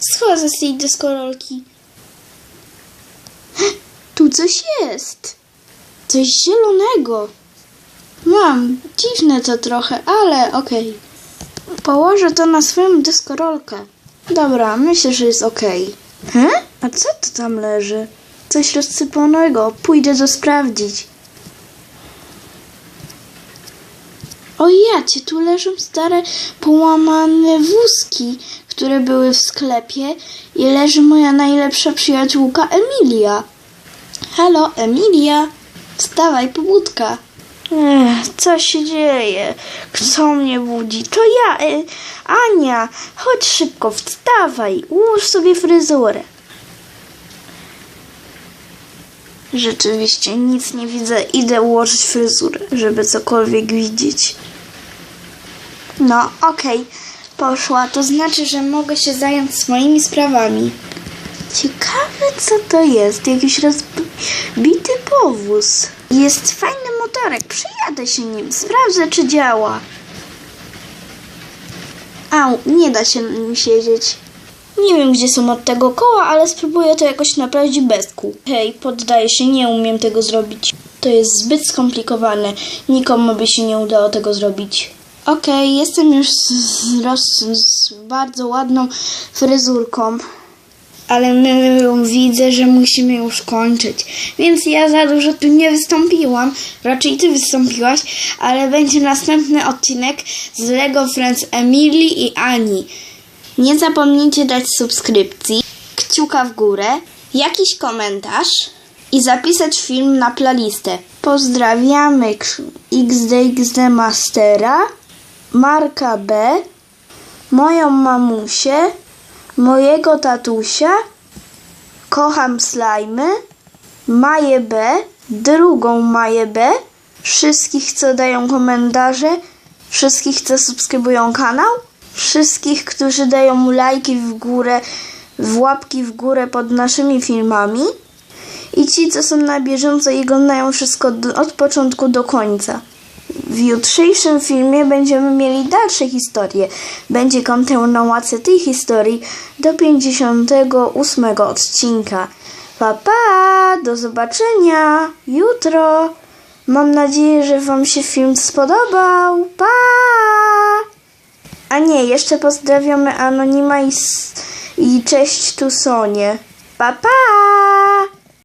schodzę z tej deskorolki. Tu coś jest. Coś zielonego. Mam, dziwne to trochę, ale okej. Położę to na swoją deskorolkę. Dobra, myślę, że jest okej. He? A co to tam leży? Coś rozsypanego. Pójdę to sprawdzić. O jacie, tu leżą stare, połamane wózki, które były w sklepie i leży moja najlepsza przyjaciółka Emilia. Halo, Emilia, wstawaj, pobudka. Ech, co się dzieje? Kto mnie budzi? To ja, e, Ania. Chodź szybko, wstawaj, ułóż sobie fryzurę. Rzeczywiście nic nie widzę. Idę ułożyć fryzurę, żeby cokolwiek widzieć. No, okej, poszła. To znaczy, że mogę się zająć swoimi sprawami. Ciekawe, co to jest. Jakiś rozbity powóz. Jest fajny motorek. Przyjadę się nim. Sprawdzę, czy działa. Au, nie da się nim siedzieć. Nie wiem, gdzie są od tego koła, ale spróbuję to jakoś naprawić bez kół. Hej, poddaję się, nie umiem tego zrobić. To jest zbyt skomplikowane. Nikomu by się nie udało tego zrobić. Okej, jestem już z, z, z bardzo ładną fryzurką. Ale my widzę, że musimy już kończyć. Więc ja za dużo tu nie wystąpiłam. Raczej ty wystąpiłaś, ale będzie następny odcinek z Lego Friends Emilii i Ani. Nie zapomnijcie dać subskrypcji, kciuka w górę, jakiś komentarz i zapisać film na playlistę. Pozdrawiamy XDXD Mastera, Marka B, moją mamusię, mojego tatusia, kocham slajmy, Maję B, drugą Maję B, wszystkich, co dają komentarze, wszystkich, co subskrybują kanał, wszystkich, którzy dają lajki w górę, w łapki w górę pod naszymi filmami i ci, co są na bieżąco i oglądają wszystko od początku do końca. W jutrzejszym filmie będziemy mieli dalsze historie. Będzie kontynuacja tej historii do 58 odcinka. Pa, pa! Do zobaczenia jutro! Mam nadzieję, że Wam się film spodobał. Pa! A nie, jeszcze pozdrawiamy Anonima i, i cześć tu Sonie. Pa, pa!